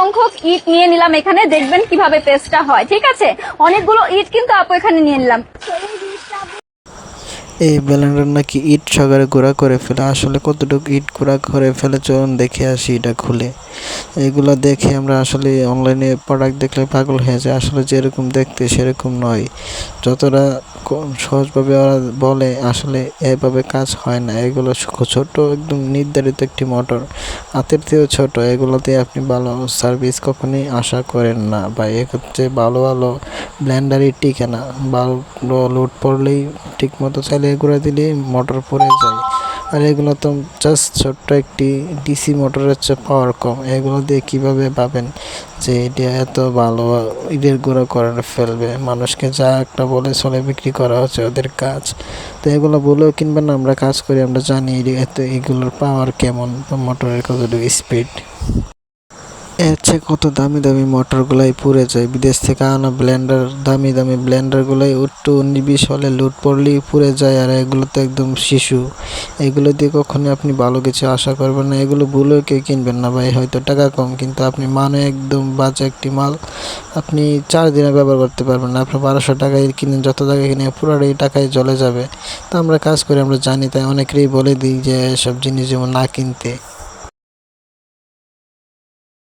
সংখ্যক ইট নিয়ে নিলাম এখানে, দেখবেন কীভাবে পেস্টটা হয়, ঠিক আছে? অনেকগুলো ইট কিন্তু আপু এখানে নিয়ে নিলাম। এই ব্লেন্ডার নাকি ইট সগারে গুঁড়া করে ফেলে, আসলে কতটুকু ইট গুঁড়া করে ফেলে চলুন দেখে আসি এটা খুলে। এগুলো দেখে আমরা আসলে অনলাইনে প্রোডাক্ট দেখলে পাগল হয়ে যায় আসলে যেরকম দেখতে সেরকম নয়। যতটা সহজভাবে ওরা বলে আসলে এভাবে কাজ হয় না, এগুলো ছোট একদম নির্ধারিত একটি মোটর। হাতের থেকেও ছোট, এগুলোতে আপনি ভালো সার্ভিস কখনই আশা করেন না। বা এক্ষেত্রে ভালো ভালো ব্ল্যান্ডারই টিকে না। ভালো লোড পড়লেই ঠিক মতো চাইলে এগুলো দিলেই মোটর পড়ে যায়। আর এগুলো তো জাস্ট ছোট্ট একটি ডিসি মোটরের হচ্ছে পাওয়ার কম। এগুলো দিয়ে কীভাবে পাবেন যে এটা এত ভালো ঈদের গুঁড়ো করে ফেলবে? মানুষকে যা একটা বলে চলে বিক্রি করা হচ্ছে ওদের কাজ। তো এগুলো বলেও কিনবেন না, আমরা কাজ করি, আমরা জানি এত এগুলোর পাওয়ার কেমন মোটরের কতটুকু স্পিড এর চেয়ে কত দামি দামি মোটরগুলাই পুড়ে যায়? বিদেশ থেকে আনা ব্লেন্ডার, দামি দামি ব্লেন্ডারগুলাই একটু নিবিষ হলে লুট পড়লেই পুড়ে যায় আর এগুলো তো একদম শিশু। এগুলো দিয়ে কখনো আপনি ভালো কিছু আশা করবেন না। এগুলো ভুলেও কেউ কিনবেন না ভাই, হয়তো টাকা কম, কিন্তু আপনি মানে একদম বাজে একটি মাল। আপনি চার দিনে ব্যবহার করতে পারবেন না। আপনি বারোশো টাকায় কিনে যত টাকা কিনে পুরোটাই টাকায় চলে যাবে। তো আমরা কাজ করি, আমরা জানি, তাই অনেকেরই বলে দিই যে এসব জিনিস যেমন না কিনতে।